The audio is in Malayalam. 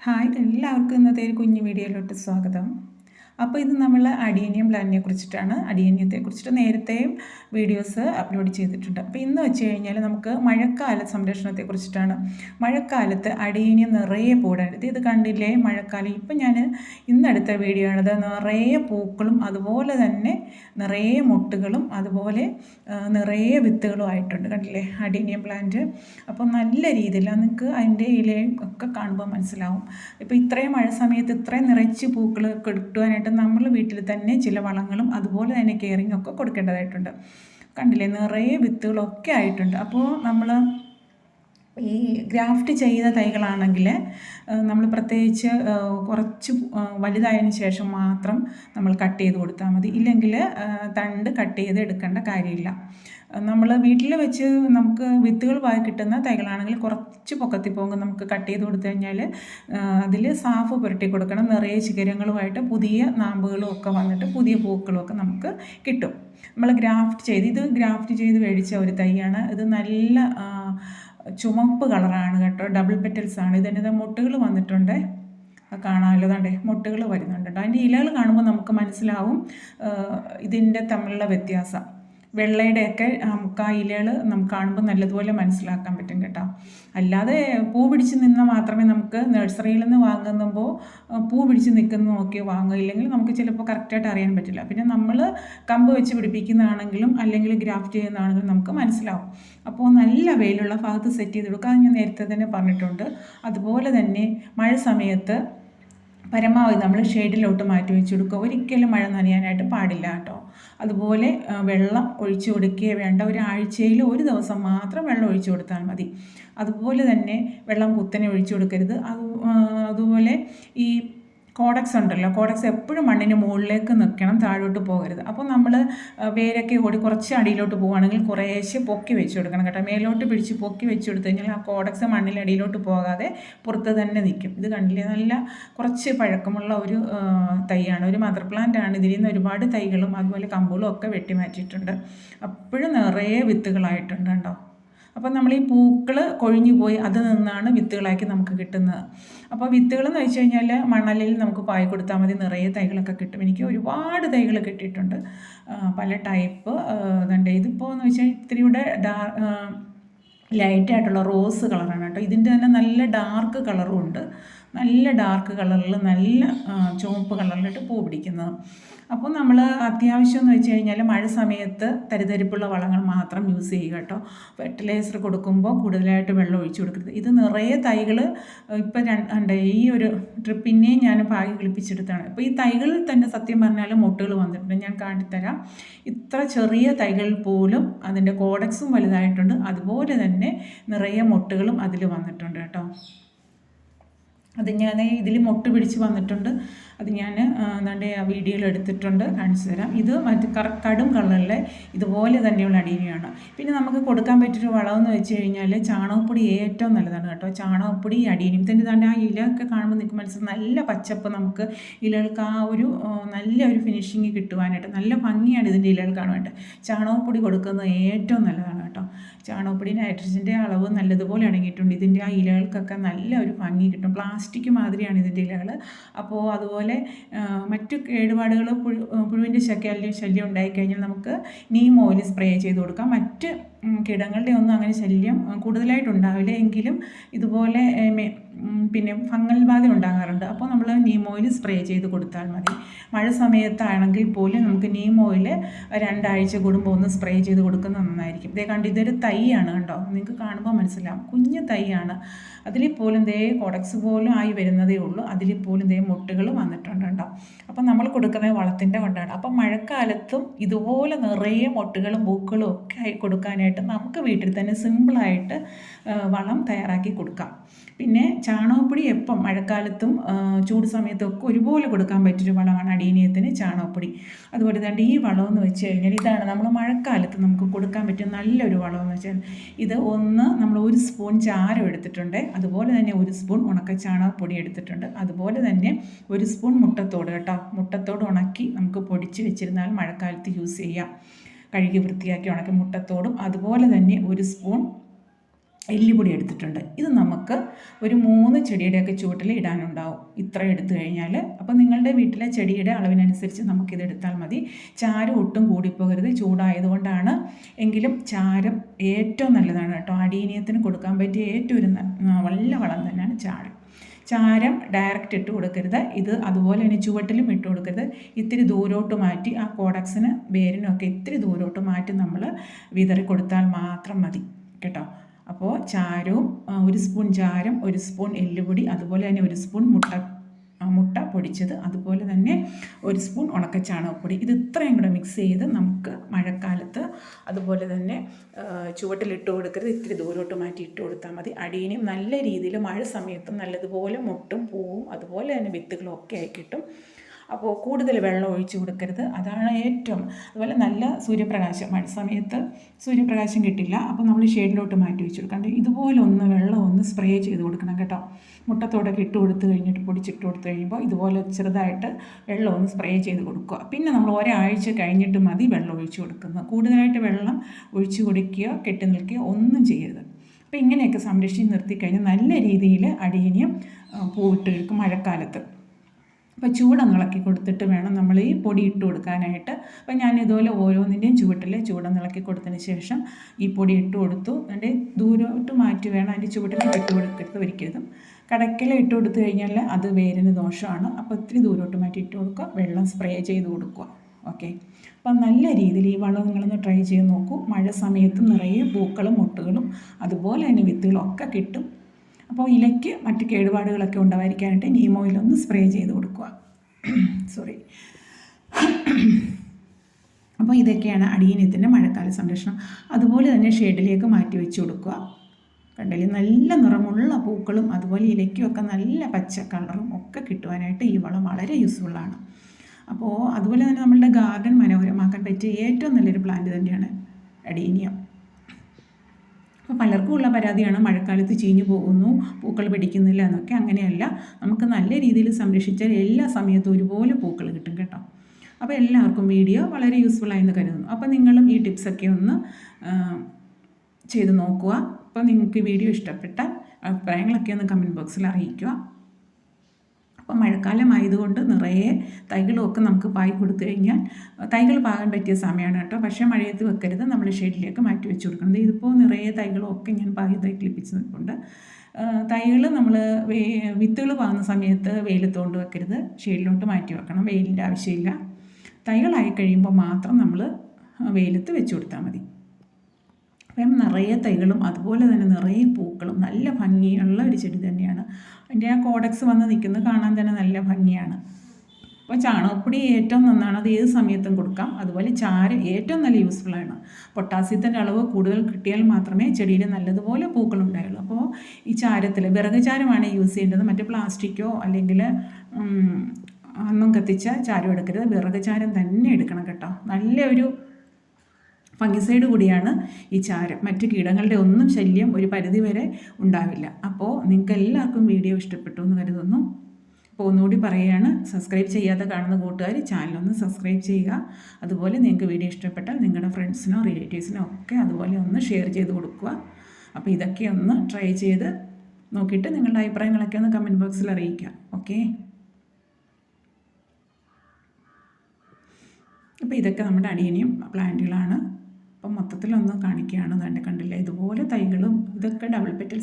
ഹായ് എല്ലാവർക്കും ഇന്നത്തെ ഒരു കുഞ്ഞു വീഡിയോയിലോട്ട് സ്വാഗതം. അപ്പോൾ ഇത് നമ്മൾ അഡീനിയം പ്ലാനിനെ കുറിച്ചിട്ടാണ്. അടിയനിയത്തെ കുറിച്ചിട്ട് നേരത്തെയും വീഡിയോസ് അപ്ലോഡ് ചെയ്തിട്ടുണ്ട്. അപ്പോൾ ഇന്ന് വെച്ച് കഴിഞ്ഞാൽ നമുക്ക് മഴക്കാല സംരക്ഷണത്തെ കുറിച്ചിട്ടാണ്. മഴക്കാലത്ത് അടിയനിയം നിറയെ പൂടരുത് ഇത് കണ്ടില്ലേ? മഴക്കാലം. ഇപ്പം ഞാൻ ഇന്നെടുത്ത വീഡിയോ ആണിത്. നിറയെ പൂക്കളും അതുപോലെ തന്നെ നിറയെ മുട്ടുകളും അതുപോലെ നിറയെ വിത്തുകളും ആയിട്ടുണ്ട്. കണ്ടില്ലേ? Adenium plant. അപ്പോൾ നല്ല രീതിയിൽ നിങ്ങൾക്ക് അതിന്റെ ഇലയും ഒക്കെ കാണുമ്പോൾ മനസ്സിലാവും. ഇപ്പോൾ ഇത്രയും മഴ സമയത്ത് ഇത്രയും നിറച്ച് പൂക്കൾ കിട്ടുവാനായിട്ട് നമ്മൾ വീട്ടിൽ തന്നെ ചില വളങ്ങളും അതുപോലെ തന്നെ കെയറിങ് ഒക്കെ കൊടുക്കേണ്ടതായിട്ടുണ്ട്. കണ്ടില്ലേ? നിറയെ വിത്തുകളൊക്കെ ആയിട്ടുണ്ട്. അപ്പോൾ നമ്മൾ ഈ ഗ്രാഫ്റ്റ് ചെയ്ത തൈകളാണെങ്കിൽ നമ്മൾ പ്രത്യേകിച്ച് കുറച്ച് വലുതായതിനു ശേഷം മാത്രം നമ്മൾ കട്ട് ചെയ്ത് കൊടുത്താൽ മതി. ഇല്ലെങ്കിൽ തണ്ട് കട്ട് ചെയ്ത് എടുക്കേണ്ട കാര്യമില്ല. നമ്മൾ വീട്ടിൽ വെച്ച് നമുക്ക് വിത്തുകൾ വായി കിട്ടുന്ന തൈകളാണെങ്കിൽ കുറച്ച് പൊക്കത്തി പോകുമ്പോൾ നമുക്ക് കട്ട് ചെയ്ത് കൊടുത്തു കഴിഞ്ഞാൽ അതിൽ സാഫ് പുരട്ടി കൊടുക്കണം. നിറയെ ശിഖരങ്ങളുമായിട്ട് പുതിയ നാമ്പുകളും ഒക്കെ വന്നിട്ട് പുതിയ പൂക്കളും ഒക്കെ നമുക്ക് കിട്ടും. നമ്മൾ ഗ്രാഫ്റ്റ് ചെയ്ത് ഇത് ഗ്രാഫ്റ്റ് ചെയ്ത് മേടിച്ച ഒരു തൈയാണ്. ഇത് നല്ല ചുമപ്പ് കളറാണ് കേട്ടോ. ഡബിൾ പെറ്റൽസ് ആണ്. ഇതിന്റെ മുട്ടുകൾ വന്നിട്ടുണ്ട്. കാണാമല്ലോ. തണ്ടേ മുട്ടുകൾ വരുന്നുണ്ട് അതിന്റെ ഇലകൾ കാണുമ്പോൾ നമുക്ക് മനസ്സിലാവും ഇതിന്റെ തമ്മിലുള്ള വ്യത്യാസം. വെള്ളയുടെയൊക്കെ നമുക്ക് ആ ഇലകൾ നമുക്ക് കാണുമ്പോൾ നല്ലതുപോലെ മനസ്സിലാക്കാൻ പറ്റും കേട്ടോ. അല്ലാതെ പൂ പിടിച്ച് നിന്നാൽ മാത്രമേ നമുക്ക് നഴ്സറിയിൽ നിന്ന് വാങ്ങുമ്പോൾ പൂ പിടിച്ച് നിൽക്കുന്ന നോക്കി വാങ്ങുക? ഇല്ലെങ്കിൽ നമുക്ക് ചിലപ്പോൾ കറക്റ്റായിട്ട് അറിയാൻ പറ്റില്ല. പിന്നെ നമ്മൾ കമ്പ് വെച്ച് പിടിപ്പിക്കുന്നതാണെങ്കിലും അല്ലെങ്കിൽ ഗ്രാഫ്റ്റ് ചെയ്യുന്നതാണെങ്കിലും നമുക്ക് മനസ്സിലാവും. അപ്പോൾ നല്ല വെയിലുള്ള ഭാഗത്ത് സെറ്റ് ചെയ്ത് കൊടുക്കുക. അത് ഞാൻ നേരത്തെ തന്നെ പറഞ്ഞിട്ടുണ്ട്. അതുപോലെ തന്നെ മഴ സമയത്ത് പരമാവധി നമ്മൾ ഷെയ്ഡിലോട്ട് മാറ്റി വെച്ച് കൊടുക്കുക ഒരിക്കലും മഴ നനയാനായിട്ട് പാടില്ല കേട്ടോ. അതുപോലെ വെള്ളം ഒഴിച്ചു കൊടുക്കുകയേ വേണ്ട ഒരാഴ്ചയിൽ ഒരു ദിവസം മാത്രം വെള്ളം ഒഴിച്ചു കൊടുത്താൽ മതി. അതുപോലെ തന്നെ വെള്ളം കുത്തനെ ഒഴിച്ചു കൊടുക്കരുത്. അത് അതുപോലെ ഈ കോഡക്സ് ഉണ്ടല്ലോ. കോഡക്സ് എപ്പോഴും മണ്ണിന് മുകളിലേക്ക് നിൽക്കണം താഴോട്ട് പോകരുത്. അപ്പോൾ നമ്മൾ വേരൊക്കെ ഓടി കുറച്ച് അടിയിലോട്ട് പോവുകയാണെങ്കിൽ കുറേശ്ശെ പൊക്കി വെച്ച് കൊടുക്കണം കേട്ടോ. മേലോട്ട് പിടിച്ച് പൊക്കി വെച്ച് കൊടുത്തു കഴിഞ്ഞാൽ ആ കോഡക്സ് മണ്ണിലടിയിലോട്ട് പോകാതെ പുറത്ത് തന്നെ നിൽക്കും. ഇത് കണ്ടില്ലേ? നല്ല കുറച്ച് പഴക്കമുള്ള ഒരു തൈയാണ്. ഒരു മദർ പ്ലാന്റ് ആണ്. ഇതിൽ നിന്ന് ഒരുപാട് തൈകളും അതുപോലെ കമ്പുകളും ഒക്കെ വെട്ടിമാറ്റിയിട്ടുണ്ട്. അപ്പോഴും നിറയെ വിത്തുകളായിട്ടുണ്ട് കേട്ടോ. അപ്പോൾ നമ്മൾ ഈ പൂക്കൾ കൊഴിഞ്ഞു പോയി അത് നിന്നാണ് വിത്തുകളാക്കി നമുക്ക് കിട്ടുന്നത്. അപ്പോൾ വിത്തുകൾ എന്ന് വെച്ച് കഴിഞ്ഞാൽ മണലിൽ നമുക്ക് പായി കൊടുത്താൽ മതി നിറയെ തൈകളൊക്കെ കിട്ടും. എനിക്ക് ഒരുപാട് തൈകൾ കിട്ടിയിട്ടുണ്ട്. പല ടൈപ്പ് ഇതുണ്ട്. ഇതിപ്പോൾ എന്ന് വെച്ചാൽ ഇത്തിരി കൂടെ ഡാ ലൈറ്റായിട്ടുള്ള റോസ് കളറാണ് കേട്ടോ. ഇതിന്റെ തന്നെ നല്ല ഡാർക്ക് കളറും ഉണ്ട്. നല്ല ഡാർക്ക് കളറിൽ നല്ല ചുവപ്പ് കളറിലിട്ട് പൂ പിടിക്കുന്നത്. അപ്പോൾ നമ്മൾ അത്യാവശ്യം എന്ന് വെച്ച് കഴിഞ്ഞാൽ മഴ സമയത്ത് തരിതരിപ്പുള്ള വളങ്ങൾ മാത്രം യൂസ് ചെയ്യുക കേട്ടോ. ഫെർട്ടിലൈസർ കൊടുക്കുമ്പോൾ കൂടുതലായിട്ട് വെള്ളം ഒഴിച്ചു കൊടുക്കരുത്. ഇത് നിറയെ തൈകൾ ഇപ്പം രണ്ട് ഈ ഒരു ട്രിപ്പിനെയും ഞാൻ പാകി കിളിപ്പിച്ചെടുത്താണ്. അപ്പോൾ ഈ തൈകളിൽ തന്നെ സത്യം പറഞ്ഞാൽ മുട്ടുകൾ വന്നിട്ടുണ്ട്. ഞാൻ കാണിത്തരാം. ഇത്ര ചെറിയ തൈകൾ പോലും അതിന്റെ കോഡക്സും വലുതായിട്ടുണ്ട്. അതുപോലെ തന്നെ നിറയെ മുട്ടുകളും അതിൽ വന്നിട്ടുണ്ട് കേട്ടോ. അത് ഞാൻ ഇതിൽ മൊട്ട് പിടിച്ച് വന്നിട്ടുണ്ട്. അത് ഞാൻ എന്താണ്ട് ആ വീഡിയോയിൽ എടുത്തിട്ടുണ്ട്. കാണിച്ചു തരാം. ഇത് മറ്റ് കടും കളറിലെ ഇതുപോലെ തന്നെയുള്ള അടീനയാണ്. പിന്നെ നമുക്ക് കൊടുക്കാൻ പറ്റിയൊരു വളമെന്ന് വെച്ച് കഴിഞ്ഞാൽ ചാണകപ്പൊടി ഏറ്റവും നല്ലതാണ് കേട്ടോ. ചാണകപ്പൊടി അടീനിയം തന്നെ ആ ഇലയൊക്കെ കാണുമ്പോൾ നിൽക്കുമ്പോൾ മനസ്സിൽ നല്ല പച്ചപ്പ് നമുക്ക് ഇലകൾക്ക് ആ ഒരു നല്ല ഒരു ഫിനിഷിങ് കിട്ടുവാനായിട്ട് നല്ല ഭംഗിയാണ് ഇതിന്റെ ഇലകൾ കാണുവാനായിട്ട്. ചാണകപ്പൊടി കൊടുക്കുന്നത് ഏറ്റവും നല്ലതാണ്. കേട്ടോ. ചാണകപ്പൊടി നൈട്രജന്റെ അളവ് നല്ലതുപോലെ അടങ്ങിയിട്ടുണ്ട്. ഇതിന്റെ ആ ഇലകൾക്കൊക്കെ നല്ല ഒരു ഭംഗി കിട്ടും. പ്ലാസ്റ്റിക് മാതിരിയാണ് ഇതിന്റെ ഇലകൾ അപ്പോൾ അതുപോലെ മറ്റു കേടുപാടുകൾ പുഴു പുഴുവിന്റെ ശല്യം ശല്യം ഉണ്ടായിക്കഴിഞ്ഞാൽ നമുക്ക് നീം ഓയിൽ സ്പ്രേ ചെയ്ത് കൊടുക്കാം. മറ്റ് കീടങ്ങളുടെ ഒന്നും അങ്ങനെ ശല്യം കൂടുതലായിട്ടുണ്ടാവില്ല. എങ്കിലും ഇതുപോലെ പിന്നെ ഫംഗൽ ബാധ ഉണ്ടാകാറുണ്ട്. അപ്പോൾ നമ്മൾ നീം ഓയിൽ സ്പ്രേ ചെയ്ത് കൊടുത്താൽ മതി. മഴ സമയത്താണെങ്കിൽ പോലും നമുക്ക് നീം ഓയിൽ രണ്ടാഴ്ച കൂടുമ്പോൾ ഒന്ന് സ്പ്രേ ചെയ്ത് കൊടുക്കുന്നത് നന്നായിരിക്കും. ഇതേ കണ്ട് ഇതൊരു തൈയാണ് കണ്ടോ? നിങ്ങൾക്ക് കാണുമ്പോൾ മനസ്സിലാവും. കുഞ്ഞു തൈയാണ്. അതിൽ പോലും ദേ കൊടക്സ് പോലും ആയി വരുന്നതേ ഉള്ളൂ. അതിൽ പോലും ദേ മുട്ടുകൾ വന്നിട്ടുണ്ട് കേട്ടോ അപ്പം നമ്മൾ കൊടുക്കുന്നത് വളത്തിന്റെ കൊണ്ടാണ്. അപ്പം മഴക്കാലത്തും ഇതുപോലെ നിറയെ മുട്ടുകളും പൂക്കളും ഒക്കെ ആയി കൊടുക്കാനായിട്ട് നമുക്ക് വീട്ടിൽ തന്നെ സിമ്പിളായിട്ട് വളം തയ്യാറാക്കി കൊടുക്കാം. പിന്നെ ചാണകപ്പൊടി എപ്പം മഴക്കാലത്തും ചൂട് സമയത്തും ഒക്കെ ഒരുപോലെ കൊടുക്കാൻ പറ്റിയൊരു വളമാണ് അടീനിയത്തിന് ചാണകപ്പൊടി. അതുപോലെ തന്നെ ഈ വളമെന്ന് വെച്ച് കഴിഞ്ഞാൽ ഇതാണ് നമ്മൾ മഴക്കാലത്ത് നമുക്ക് കൊടുക്കാൻ പറ്റിയ നല്ലൊരു വളമെന്ന് വെച്ചാൽ ഇത് ഒന്ന് നമ്മൾ ഒരു സ്പൂൺ ചാരം എടുത്തിട്ടുണ്ട്. അതുപോലെ തന്നെ ഒരു സ്പൂൺ ഉണക്ക ചാണകപ്പൊടി എടുത്തിട്ടുണ്ട്. അതുപോലെ തന്നെ ഒരു സ്പൂൺ മുട്ടത്തോട് കേട്ടോ. മുട്ടത്തോട് ഉണക്കി നമുക്ക് പൊടിച്ച് വെച്ചിരുന്നാൽ മഴക്കാലത്ത് യൂസ് ചെയ്യാം. കഴുകി വൃത്തിയാക്കി ഉണക്കി മുട്ടത്തോടും അതുപോലെ തന്നെ ഒരു സ്പൂൺ എല്ലുപൊടി എടുത്തിട്ടുണ്ട്. ഇത് നമുക്ക് ഒരു മൂന്ന് ചെടിയുടെയൊക്കെ ചുവട്ടിൽ ഇടാനുണ്ടാവും. ഇത്ര എടുത്തു കഴിഞ്ഞാൽ. അപ്പോൾ നിങ്ങളുടെ വീട്ടിലെ ചെടിയുടെ അളവിനനുസരിച്ച് നമുക്കിത് എടുത്താൽ മതി. ചാരം ഒട്ടും കൂടിപ്പോകരുത്. ചൂടായതുകൊണ്ടാണ് എങ്കിലും ചാരം ഏറ്റവും നല്ലതാണ് കേട്ടോ. അടീനിയത്തിന് കൊടുക്കാൻ പറ്റിയ ഏറ്റവും ഒരു നല്ല വളം തന്നെയാണ് ചാരം. ചാരം ഡയറക്റ്റ് ഇട്ട് കൊടുക്കരുത്. ഇത് അതുപോലെ തന്നെ ചുവട്ടിലും ഇട്ട് കൊടുക്കരുത്. ഇത്തിരി ദൂരോട്ട് മാറ്റി ആ കോഡക്സിന് വേരിനൊക്കെ ഇത്തിരി ദൂരോട്ട് മാറ്റി നമ്മൾ വിതറി കൊടുത്താൽ മാത്രം മതി. കേട്ടോ? അപ്പോൾ ചാരവും ഒരു സ്പൂൺ ചാരം ഒരു സ്പൂൺ എല്ലുപൊടി അതുപോലെ തന്നെ ഒരു സ്പൂൺ മുട്ട മുട്ട പൊടിച്ചത്. അതുപോലെ തന്നെ ഒരു സ്പൂൺ ഉണക്ക ചാണകപ്പൊടി ഇത് ഇത്രയും കൂടെ മിക്സ് ചെയ്ത് നമുക്ക് മഴക്കാലത്ത് അതുപോലെ തന്നെ ചുവട്ടിലിട്ട് കൊടുക്കരുത്. ഇത്തിരി ദൂരോട്ട് മാറ്റി ഇട്ട് കൊടുത്താൽ മതി. അടിയിനും നല്ല രീതിയിൽ മഴ സമയത്തും നല്ലതുപോലെ മുട്ടും പൂവും അതുപോലെ തന്നെ വിത്തുകളും ഒക്കെ ആയി കിട്ടും. അപ്പോൾ കൂടുതൽ വെള്ളം ഒഴിച്ചു കൊടുക്കരുത്. അതാണ് ഏറ്റവും അതുപോലെ നല്ല സൂര്യപ്രകാശം. മഴ സമയത്ത് സൂര്യപ്രകാശം കിട്ടില്ല. അപ്പോൾ നമ്മൾ ഷെയ്ഡിലോട്ട് മാറ്റി വെച്ച് കൊടുക്കണം. ഇതുപോലെ ഒന്ന് വെള്ളം ഒന്ന് സ്പ്രേ ചെയ്ത് കൊടുക്കണം കേട്ടോ. മുട്ടത്തോടൊക്കെ ഇട്ട് കൊടുത്ത് കഴിഞ്ഞിട്ട് പൊടിച്ചിട്ട് കൊടുത്ത് കഴിയുമ്പോൾ ഇതുപോലെ ചെറുതായിട്ട് വെള്ളം ഒന്ന് സ്പ്രേ ചെയ്ത് കൊടുക്കുക. പിന്നെ നമ്മൾ ഒരാഴ്ച കഴിഞ്ഞിട്ട് മതി വെള്ളം ഒഴിച്ചു കൊടുക്കുന്നത്. കൂടുതലായിട്ട് വെള്ളം ഒഴിച്ചു കൊടുക്കുകയോ കെട്ടി നിൽക്കുകയോ ഒന്നും ചെയ്യരുത്. അപ്പോൾ ഇങ്ങനെയൊക്കെ സംരക്ഷിച്ച് നിർത്തിക്കഴിഞ്ഞാൽ നല്ല രീതിയിൽ അടിയനിയും പൂവിട്ട് മഴക്കാലത്ത്. അപ്പോൾ ചൂടൊന്ന് ഇളക്കി കൊടുത്തിട്ട് വേണം നമ്മൾ ഈ പൊടി ഇട്ട് കൊടുക്കാനായിട്ട്. അപ്പോൾ ഞാൻ ഇതുപോലെ ഓരോന്നിന്റെയും ചുവട്ടിൽ ചൂടൊന്ന് ഇളക്കി കൊടുത്തതിന് ശേഷം ഈ പൊടി ഇട്ട് കൊടുത്തു. അതിന്റെ ദൂരോട്ട് മാറ്റി വേണം അതിന്റെ ചുവട്ടിൽ ഇട്ട് കൊടുക്കരുത് ഒരിക്കലും. കടക്കിൽ ഇട്ട് കൊടുത്തു കഴിഞ്ഞാൽ അത് വേരിന് ദോഷമാണ്. അപ്പോൾ ഒത്തിരി ദൂരോട്ട് മാറ്റി ഇട്ട് കൊടുക്കുക. വെള്ളം സ്പ്രേ ചെയ്ത് കൊടുക്കുക. ഓക്കെ. അപ്പം നല്ല രീതിയിൽ ഈ വളം നിങ്ങളൊന്ന് ട്രൈ ചെയ്ത് നോക്കൂ. മഴ സമയത്ത് നിറയെ പൂക്കളും മുട്ടുകളും അതുപോലെ തന്നെ വിത്തുകളൊക്കെ കിട്ടും. അപ്പോൾ ഇലയ്ക്ക് മറ്റ് കേടുപാടുകളൊക്കെ ഉണ്ടാവാതിരിക്കാനായിട്ട് നീം ഒന്ന് സ്പ്രേ ചെയ്ത് കൊടുക്കുക. സോറി അപ്പോൾ ഇതൊക്കെയാണ് അടിയനത്തിന്റെ മഴക്കാല സംരക്ഷണം. അതുപോലെ തന്നെ ഷെഡിലേക്ക് മാറ്റി വെച്ച് കൊടുക്കുക. കണ്ടില്ലേ? നല്ല നിറമുള്ള പൂക്കളും അതുപോലെ ഇലയ്ക്കുമൊക്കെ നല്ല പച്ച കളറും ഒക്കെ കിട്ടുവാനായിട്ട് ഈ വളം വളരെ യൂസ്ഫുള്ളാണ് അപ്പോൾ അതുപോലെ തന്നെ നമ്മളുടെ ഗാർഡൻ മനോഹരമാക്കാൻ പറ്റിയ ഏറ്റവും നല്ലൊരു പ്ലാന്റ് തന്നെയാണ് അടീനിയം അപ്പോൾ പലർക്കും ഉള്ള പരാതിയാണ് മഴക്കാലത്ത് ചീഞ്ഞു പോകുന്നു പൂക്കൾ പിടിക്കുന്നില്ല എന്നൊക്കെ അങ്ങനെയല്ല. നമുക്ക് നല്ല രീതിയിൽ സംരക്ഷിച്ചാൽ എല്ലാ സമയത്തും ഒരുപോലെ പൂക്കൾ കിട്ടും കേട്ടോ. അപ്പോൾ എല്ലാവർക്കും വീഡിയോ വളരെ യൂസ്ഫുൾ ആയെന്ന് കരുതുന്നു. അപ്പോൾ നിങ്ങളും ഈ ടിപ്സൊക്കെ ഒന്ന് ചെയ്ത് നോക്കുക. അപ്പോൾ നിങ്ങൾക്ക് വീഡിയോ ഇഷ്ടപ്പെട്ട അഭിപ്രായങ്ങളൊക്കെ ഒന്ന് കമന്റ് ബോക്സിൽ അറിയിക്കുക. അപ്പോൾ മഴക്കാലമായതുകൊണ്ട് നിറയെ തൈകളൊക്കെ നമുക്ക് പായി കൊടുത്തു കഴിഞ്ഞാൽ തൈകൾ പാകാൻ പറ്റിയ സമയമാണ് കേട്ടോ. പക്ഷേ മഴയത്ത് വെക്കരുത്. നമ്മൾ ഷെയ്ഡിലേക്ക് മാറ്റി വെച്ച് കൊടുക്കുന്നത് ഇതിപ്പോൾ നിറയെ തൈകളൊക്കെ ഞാൻ പാകിയതായി ക്ലിപ്പിച്ച് നിൽക്കുന്നുണ്ട് തൈകൾ നമ്മൾ വിത്തുകൾ പാകുന്ന സമയത്ത് വെയിലത്തോണ്ട് വെക്കരുത്. ഷെയ്ഡിലോട്ട് മാറ്റി വെക്കണം. വെയിലിന്റെ ആവശ്യമില്ല. തൈകളായി കഴിയുമ്പോൾ മാത്രം നമ്മൾ വെയിലത്ത് വെച്ച് കൊടുത്താൽ മതി. അപ്പം നിറയെ തൈകളും അതുപോലെ തന്നെ നിറയെ പൂക്കളും നല്ല ഭംഗിയുള്ള ഒരു ചെടി തന്നെയാണ്. അതിന്റെ ആ കോഡക്സ് വന്ന് നിൽക്കുന്നത് കാണാൻ തന്നെ നല്ല ഭംഗിയാണ്. അപ്പോൾ ചാണകപ്പൊടി ഏറ്റവും നന്നാണ്. അത് ഏത് സമയത്തും കൊടുക്കാം. അതുപോലെ ചാരം ഏറ്റവും നല്ല യൂസ്ഫുള്ളാണ് പൊട്ടാസ്യത്തിന്റെ അളവ് കൂടുതൽ കിട്ടിയാൽ മാത്രമേ ചെടിയിൽ നല്ലതുപോലെ പൂക്കൾ ഉണ്ടായുള്ളൂ. അപ്പോൾ ഈ ചാരത്തിൽ വിറക് ചാരമാണ് യൂസ് ചെയ്യേണ്ടത്. മറ്റേ പ്ലാസ്റ്റിക്കോ അല്ലെങ്കിൽ ഒന്നും കത്തിച്ച ചാരം എടുക്കരുത്. വിറക് ചാരം തന്നെ എടുക്കണം കേട്ടോ. നല്ല ഒരു ഫംഗിസൈഡ് കൂടിയാണ് ഈ ചാരം. മറ്റ് കീടങ്ങളുടെ ഒന്നും ശല്യം ഒരു പരിധി വരെ ഉണ്ടാവില്ല. അപ്പോൾ നിങ്ങൾക്ക് എല്ലാവർക്കും വീഡിയോ ഇഷ്ടപ്പെട്ടു എന്ന് കരുതുന്നു. അപ്പോൾ ഒന്നുകൂടി പറയുകയാണ് സബ്സ്ക്രൈബ് ചെയ്യാതെ കാണുന്ന കൂട്ടുകാർ ചാനലൊന്ന് സബ്സ്ക്രൈബ് ചെയ്യുക. അതുപോലെ നിങ്ങൾക്ക് വീഡിയോ ഇഷ്ടപ്പെട്ടാൽ നിങ്ങളുടെ ഫ്രണ്ട്സിനോ റിലേറ്റീവ്സിനോ ഒക്കെ അതുപോലെ ഒന്ന് ഷെയർ ചെയ്ത് കൊടുക്കുക. അപ്പോൾ ഇതൊക്കെ ഒന്ന് ട്രൈ ചെയ്ത് നോക്കിയിട്ട് നിങ്ങളുടെ അഭിപ്രായങ്ങളൊക്കെ ഒന്ന് കമന്റ് ബോക്സിൽ അറിയിക്കുക. ഓക്കെ അപ്പോൾ ഇതൊക്കെ നമ്മുടെ അടിയനിയും പ്ലാന്റുകളാണ് അപ്പം മൊത്തത്തിലൊന്ന് കാണിക്കുകയാണ് തന്നെ കണ്ടില്ല? ഇതുപോലെ തൈകളും ഇതൊക്കെ ഡബിൾ പെറ്റൽ